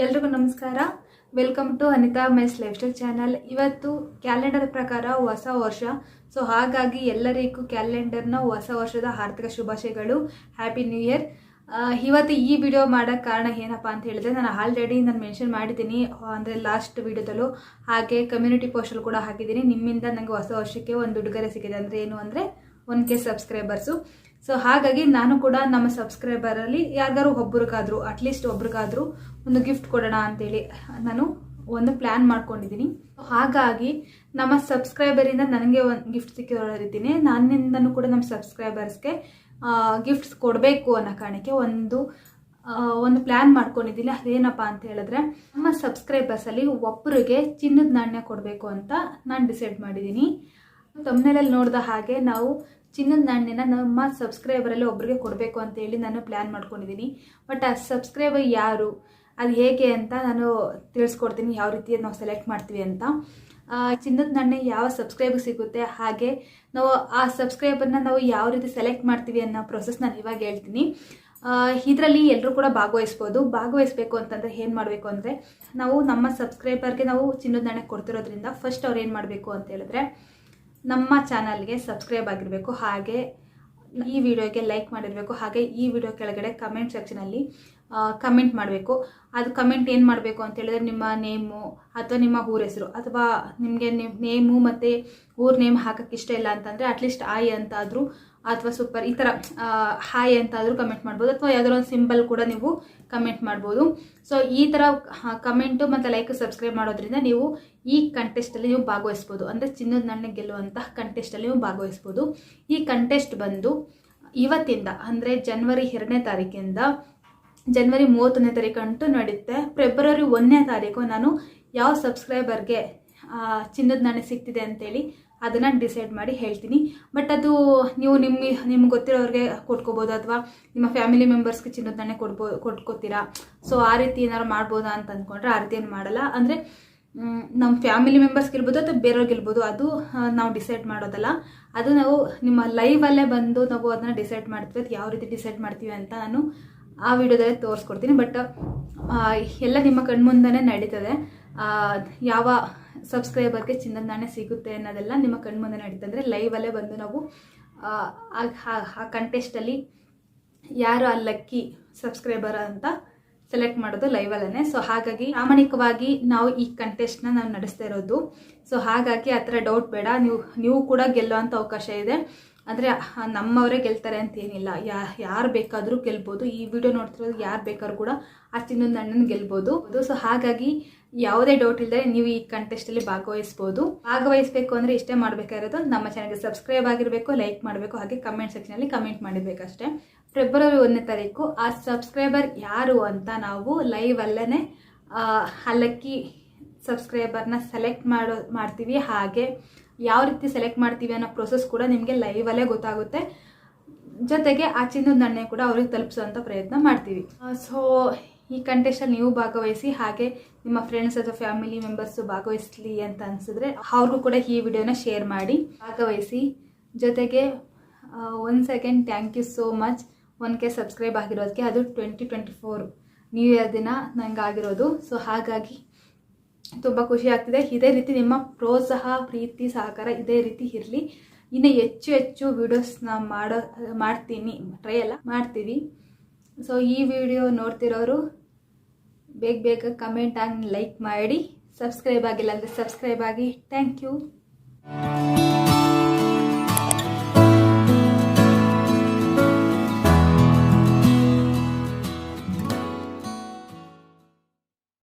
ಎಲ್ರಿಗೂ ನಮಸ್ಕಾರ. Welcome to Anita ಮೈಸ್ ಲೈಫ್ ಸ್ಟೈಲ್ ಚಾನಲ್ ಇವತ್ತು ಕ್ಯಾಲೆಂಡರ್ ಪ್ರಕಾರ ಹೊಸ ವರ್ಷ. ಸೊ ಹಾಗಾಗಿ ಎಲ್ಲರಿಗೂ ಕ್ಯಾಲೆಂಡರ್ನ ಹೊಸ ವರ್ಷದ ಆರ್ಥಿಕ ಶುಭಾಶಯಗಳು. ಹ್ಯಾಪಿ ನ್ಯೂ ಇಯರ್ ಇವತ್ತು ಈ ವಿಡಿಯೋ ಮಾಡೋಕ್ಕೆ ಕಾರಣ ಏನಪ್ಪ ಅಂತ ಹೇಳಿದ್ರೆ, ನಾನು ಆಲ್ರೆಡಿ ನಾನು ಮೆನ್ಷನ್ ಮಾಡಿದ್ದೀನಿ, ಅಂದರೆ ಲಾಸ್ಟ್ ವಿಡಿಯೋದಲ್ಲೂ ಹಾಗೆ ಕಮ್ಯುನಿಟಿ ಪೋಸ್ಟಲ್ಲಿ ಕೂಡ ಹಾಕಿದ್ದೀನಿ. ನಿಮ್ಮಿಂದ ನನಗೆ ಹೊಸ ವರ್ಷಕ್ಕೆ ಒಂದು ಉಡುಗೊರೆ ಸಿಕ್ಕಿದೆ. ಅಂದರೆ ಏನು ಅಂದರೆ, ಒನ್ ಕೆ ಸಬ್ಸ್ಕ್ರೈಬರ್ಸು ಸೊ ಹಾಗಾಗಿ ನಾನು ಕೂಡ ನಮ್ಮ ಸಬ್ಸ್ಕ್ರೈಬರಲ್ಲಿ ಯಾರಿಗಾರು ಒಬ್ರಿಗಾದ್ರು ಅಟ್ಲೀಸ್ಟ್ ಒಬ್ರಿಗಾದ್ರೂ ಒಂದು ಗಿಫ್ಟ್ ಕೊಡೋಣ ಅಂತೇಳಿ ನಾನು ಒಂದು ಪ್ಲ್ಯಾನ್ ಮಾಡ್ಕೊಂಡಿದ್ದೀನಿ. ಹಾಗಾಗಿ ನಮ್ಮ ಸಬ್ಸ್ಕ್ರೈಬರಿಂದ ನನಗೆ ಒಂದು ಗಿಫ್ಟ್ ಸಿಕ್ಕಿರೋ ರೀತಿನೇ ನನ್ನಿಂದನೂ ಕೂಡ ನಮ್ಮ ಸಬ್ಸ್ಕ್ರೈಬರ್ಸ್ಗೆ ಗಿಫ್ಟ್ಸ್ ಕೊಡಬೇಕು ಅನ್ನೋ ಕಾರಣಕ್ಕೆ ಒಂದು ಒಂದು ಪ್ಲ್ಯಾನ್ ಮಾಡ್ಕೊಂಡಿದ್ದೀನಿ. ಅದೇನಪ್ಪ ಅಂತ ಹೇಳಿದ್ರೆ, ನಮ್ಮ ಸಬ್ಸ್ಕ್ರೈಬರ್ಸಲ್ಲಿ ಒಬ್ಬರಿಗೆ ಚಿನ್ನದ ನಾಣ್ಯ ಕೊಡಬೇಕು ಅಂತ ನಾನು ಡಿಸೈಡ್ ಮಾಡಿದ್ದೀನಿ. ತಮ್ಮನೇಲಲ್ಲಿ ನೋಡಿದ ಹಾಗೆ ನಾವು ಚಿನ್ನದ ನಾಣ್ಯನ ನಮ್ಮ ಸಬ್ಸ್ಕ್ರೈಬರಲ್ಲಿ ಒಬ್ಬರಿಗೆ ಕೊಡಬೇಕು ಅಂತ ಹೇಳಿ ನಾನು ಪ್ಲ್ಯಾನ್ ಮಾಡ್ಕೊಂಡಿದ್ದೀನಿ ಬಟ್ ಆ ಸಬ್ಸ್ಕ್ರೈಬರ್ ಯಾರು? ಅದು ಹೇಗೆ ಅಂತ ನಾನು ತಿಳಿಸ್ಕೊಡ್ತೀನಿ ಯಾವ ರೀತಿ ನಾವು ಸೆಲೆಕ್ಟ್ ಮಾಡ್ತೀವಿ ಅಂತ. ಚಿನ್ನದ ನಾಣ್ಯ ಯಾವ ಸಬ್ಸ್ಕ್ರೈಬರ್ ಸಿಗುತ್ತೆ? ಹಾಗೆ ನಾವು ಆ ಸಬ್ಸ್ಕ್ರೈಬರ್ನ ನಾವು ಯಾವ ರೀತಿ ಸೆಲೆಕ್ಟ್ ಮಾಡ್ತೀವಿ ಅನ್ನೋ ಪ್ರೊಸೆಸ್ ನಾನು ಇವಾಗ ಹೇಳ್ತೀನಿ. ಇದರಲ್ಲಿ ಎಲ್ಲರೂ ಕೂಡ ಭಾಗವಹಿಸ್ಬೋದು. ಭಾಗವಹಿಸಬೇಕು ಅಂತಂದರೆ ಏನು ಮಾಡಬೇಕು ಅಂದರೆ ನಾವು ನಮ್ಮ ಸಬ್ಸ್ಕ್ರೈಬರ್ಗೆ ನಾವು ಚಿನ್ನದ ನಾಣ್ಯ ಕೊಡ್ತಿರೋದ್ರಿಂದ ಫಸ್ಟ್ ಅವ್ರು ಏನು ಮಾಡಬೇಕು ಅಂತ ಹೇಳಿದ್ರೆ ನಮ್ಮ ಚಾನಲ್ಗೆ ಸಬ್ಸ್ಕ್ರೈಬ್ ಆಗಿರಬೇಕು, ಹಾಗೆ ಈ ವಿಡಿಯೋಗೆ ಲೈಕ್ ಮಾಡಿರಬೇಕು, ಹಾಗೆ ಈ ವಿಡಿಯೋ ಕೆಳಗಡೆ ಕಮೆಂಟ್ ಸೆಕ್ಷನಲ್ಲಿ ಕಮೆಂಟ್ ಮಾಡಬೇಕು. ಅದು ಕಮೆಂಟ್ ಏನು ಮಾಡಬೇಕು ಅಂತ ಹೇಳಿದ್ರೆ ನಿಮ್ಮ ನೇಮು ಅಥವಾ ನಿಮ್ಮ ಊರ ಹೆಸರು ಅಥವಾ ನಿಮಗೆ ನೇಮು ಮತ್ತು ಊರ ನೇಮ್ ಹಾಕಕ್ಕೆ ಇಷ್ಟ ಇಲ್ಲ ಅಂತಂದರೆ ಅಟ್ಲೀಸ್ಟ್ ಆಯ್ ಅಂತಾದರೂ ಅಥವಾ ಸೂಪರ್ ಈ ಥರ ಹಾಯ್ ಅಂತಾದರೂ ಕಮೆಂಟ್ ಮಾಡ್ಬೋದು. ಅಥವಾ ಯಾವ್ದಾದ್ರು ಒಂದು ಸಿಂಬಲ್ ಕೂಡ ನೀವು ಕಮೆಂಟ್ ಮಾಡ್ಬೋದು. ಸೊ ಈ ಥರ ಕಮೆಂಟು ಮತ್ತು ಲೈಕ್ ಸಬ್ಸ್ಕ್ರೈಬ್ ಮಾಡೋದ್ರಿಂದ ನೀವು ಈ ಕಂಟೆಸ್ಟಲ್ಲಿ ನೀವು ಭಾಗವಹಿಸ್ಬೋದು. ಅಂದರೆ ಚಿನ್ನದ ನಾಣ್ಯ ಗೆಲ್ಲುವಂತಹ ಕಂಟೆಸ್ಟಲ್ಲಿ ನೀವು ಭಾಗವಹಿಸ್ಬೋದು. ಈ ಕಂಟೆಸ್ಟ್ ಬಂದು ಇವತ್ತಿಂದ, ಅಂದರೆ ಜನವರಿ ಎರಡನೇ ತಾರೀಕಿಂದ ಜನವರಿ ಮೂವತ್ತೊಂದನೇ ತಾರೀಕಂಟು ನಡೆಯುತ್ತೆ ಫೆಬ್ರವರಿ ಒಂದನೇ ತಾರೀಕು ನಾನು ಯಾವ ಸಬ್ಸ್ಕ್ರೈಬರ್ಗೆ ಚಿನ್ನದ ನಾಣ್ಯ ಸಿಗ್ತಿದೆ ಅಂತೇಳಿ ಅದನ್ನು ಡಿಸೈಡ್ ಮಾಡಿ ಹೇಳ್ತೀನಿ. ಬಟ್ ಅದು ನೀವು ನಿಮ್ಮ, ನಿಮ್ಗೆ ಗೊತ್ತಿರೋರಿಗೆ ಕೊಟ್ಕೋಬೋದು ಅಥವಾ ನಿಮ್ಮ ಫ್ಯಾಮಿಲಿ ಮೆಂಬರ್ಸ್ಗೆ ಚಿನ್ನದ ನಾಣ್ಯ ಕೊಡ್ಬೋ, ಕೊಟ್ಕೋತೀರಾ? ಸೊ ಆ ರೀತಿ ಏನಾದ್ರು ಮಾಡ್ಬೋದಾ ಅಂತ ಅಂದ್ಕೊಂಡ್ರೆ ಆ ರೀತಿ ಏನು ಮಾಡಲ್ಲ. ಅಂದರೆ ನಮ್ಮ ಫ್ಯಾಮಿಲಿ ಮೆಂಬರ್ಸ್ಗೆ ಇರ್ಬೋದು ಅಥವಾ ಬೇರೆಯವ್ರಿಗೆ ಇರ್ಬೋದು, ಅದು ನಾವು ಡಿಸೈಡ್ ಮಾಡೋದಲ್ಲ. ಅದು ನಾವು ನಿಮ್ಮ ಲೈವಲ್ಲೇ ಬಂದು ನಾವು ಅದನ್ನು ಡಿಸೈಡ್ ಮಾಡ್ತೀವಿ. ಅದು ಯಾವ ರೀತಿ ಡಿಸೈಡ್ ಮಾಡ್ತೀವಿ ಅಂತ ನಾನು ಆ ವಿಡಿಯೋದಲ್ಲೇ ತೋರಿಸ್ಕೊಡ್ತೀನಿ. ಬಟ್ ಎಲ್ಲ ನಿಮ್ಮ ಕಣ್ಮುಂದನೇ ನಡೀತದೆ. ಯಾವ ಸಬ್ಸ್ಕ್ರೈಬರ್ಗೆ ಚಿನ್ನದ ನಾಣ್ಯ ಸಿಗುತ್ತೆ ಅನ್ನೋದೆಲ್ಲ ನಿಮ್ಮ ಕಣ್ಮುಂದೆ ನಡೀತಂದರೆ ಅಂದರೆ ಲೈವಲ್ಲೇ ಬಂದು ನಾವು ಆ, ಕಂಟೆಸ್ಟಲ್ಲಿ ಯಾರು ಆ ಲಕ್ಕಿ ಸಬ್ಸ್ಕ್ರೈಬರ್ ಅಂತ ಸೆಲೆಕ್ಟ್ ಮಾಡೋದು ಲೈವಲ್ಲೇ ಸೊ ಹಾಗಾಗಿ ಪ್ರಾಮಾಣಿಕವಾಗಿ ನಾವು ಈ ಕಂಟೆಸ್ಟ್ನ ನಾವು ನಡೆಸ್ತಾ ಇರೋದು. ಸೊ ಹಾಗಾಗಿ ಆ ಥರ ಡೌಟ್ ಬೇಡ. ನೀವು ನೀವು ಕೂಡ ಗೆಲ್ಲುವಂಥ ಅವಕಾಶ ಇದೆ. ಅಂದರೆ ನಮ್ಮವರೇ ಗೆಲ್ತಾರೆ ಅಂತ ಏನಿಲ್ಲ. ಯಾ, ಯಾರು ಬೇಕಾದರೂ ಗೆಲ್ಬೋದು. ಈ ವಿಡಿಯೋ ನೋಡ್ತಿರೋದು ಯಾರು ಬೇಕಾದ್ರೂ ಕೂಡ ಆ ಚಿನ್ನದ ಹಣ್ಣನ್ನು ಗೆಲ್ಬೋದು. ಸೊ ಹಾಗಾಗಿ ಯಾವುದೇ ಡೌಟ್ ಇಲ್ಲದೆ ನೀವು ಈ ಕಂಟೆಸ್ಟಲ್ಲಿ ಭಾಗವಹಿಸ್ಬೋದು. ಭಾಗವಹಿಸಬೇಕು ಅಂದರೆ ಇಷ್ಟೇ ಮಾಡಬೇಕಾಗಿರೋದು ನಮ್ಮ ಚಾನಲ್ಗೆ ಸಬ್ಸ್ಕ್ರೈಬ್ ಆಗಿರಬೇಕು ಲೈಕ್ ಮಾಡಬೇಕು, ಹಾಗೆ ಕಮೆಂಟ್ ಸೆಕ್ಷನಲ್ಲಿ ಕಮೆಂಟ್ ಮಾಡಿರಬೇಕಷ್ಟೇ. ಫೆಬ್ರವರಿ ಒಂದನೇ ತಾರೀಕು, ಆ ಸಬ್ಸ್ಕ್ರೈಬರ್ ಯಾರು ಅಂತ ನಾವು ಲೈವ್ ಅಲ್ಲೇ ಹಲ್ಲಕ್ಕಿ ಸಬ್ಸ್ಕ್ರೈಬರ್ನ ಸೆಲೆಕ್ಟ್ ಮಾಡೋ, ಮಾಡ್ತೀವಿ. ಹಾಗೆ ಯಾವ ರೀತಿ ಸೆಲೆಕ್ಟ್ ಮಾಡ್ತೀವಿ ಅನ್ನೋ ಪ್ರೊಸೆಸ್ ಕೂಡ ನಿಮಗೆ ಲೈವಲ್ಲೇ ಗೊತ್ತಾಗುತ್ತೆ. ಜೊತೆಗೆ ಆ ಚಿನ್ನದ ನಾಣ್ಯ ಕೂಡ ಅವ್ರಿಗೆ ತಲುಪಿಸುವಂಥ ಪ್ರಯತ್ನ ಮಾಡ್ತೀವಿ. ಸೊ ಈ ಕಂಟೆಸ್ಟಲ್ಲಿ ನೀವು ಭಾಗವಹಿಸಿ, ಹಾಗೆ ನಿಮ್ಮ ಫ್ರೆಂಡ್ಸ್ ಅಥವಾ ಫ್ಯಾಮಿಲಿ ಮೆಂಬರ್ಸು ಭಾಗವಹಿಸಲಿ ಅಂತ ಅನಿಸಿದ್ರೆ ಅವ್ರಿಗೂ ಕೂಡ ಈ ವಿಡಿಯೋನ ಶೇರ್ ಮಾಡಿ, ಭಾಗವಹಿಸಿ. ಜೊತೆಗೆ one second thank you so much one K subscribe ಆಗಿರೋದಕ್ಕೆ ಅದು twenty twenty four new year ದಿನ ನಂಗೆ ಆಗಿರೋದು ಸೊ ಹಾಗಾಗಿ ತುಂಬ ಖುಷಿ ಆಗ್ತಿದೆ ಇದೇ ರೀತಿ ನಿಮ್ಮ ಪ್ರೋತ್ಸಾಹ, ಪ್ರೀತಿ, ಸಹಕಾರ ಇದೇ ರೀತಿ ಇರಲಿ. ಇನ್ನು ಹೆಚ್ಚು ಹೆಚ್ಚು ವೀಡಿಯೋಸ್ನ ಮಾಡೋ, ಮಾಡ್ತೀನಿ. ಟ್ರೈ ಎಲ್ಲ ಮಾಡ್ತೀವಿ. ಸೊ ಈ ವಿಡಿಯೋ ನೋಡ್ತಿರೋರು ಬೇಗ ಬೇಗ ಕಮೆಂಟ್ ಆಗಿ ಲೈಕ್ ಮಾಡಿ. ಸಬ್ಸ್ಕ್ರೈಬ್ ಆಗಿಲ್ಲ ಅಂದರೆ ಸಬ್ಸ್ಕ್ರೈಬ್ ಆಗಿ. Thank you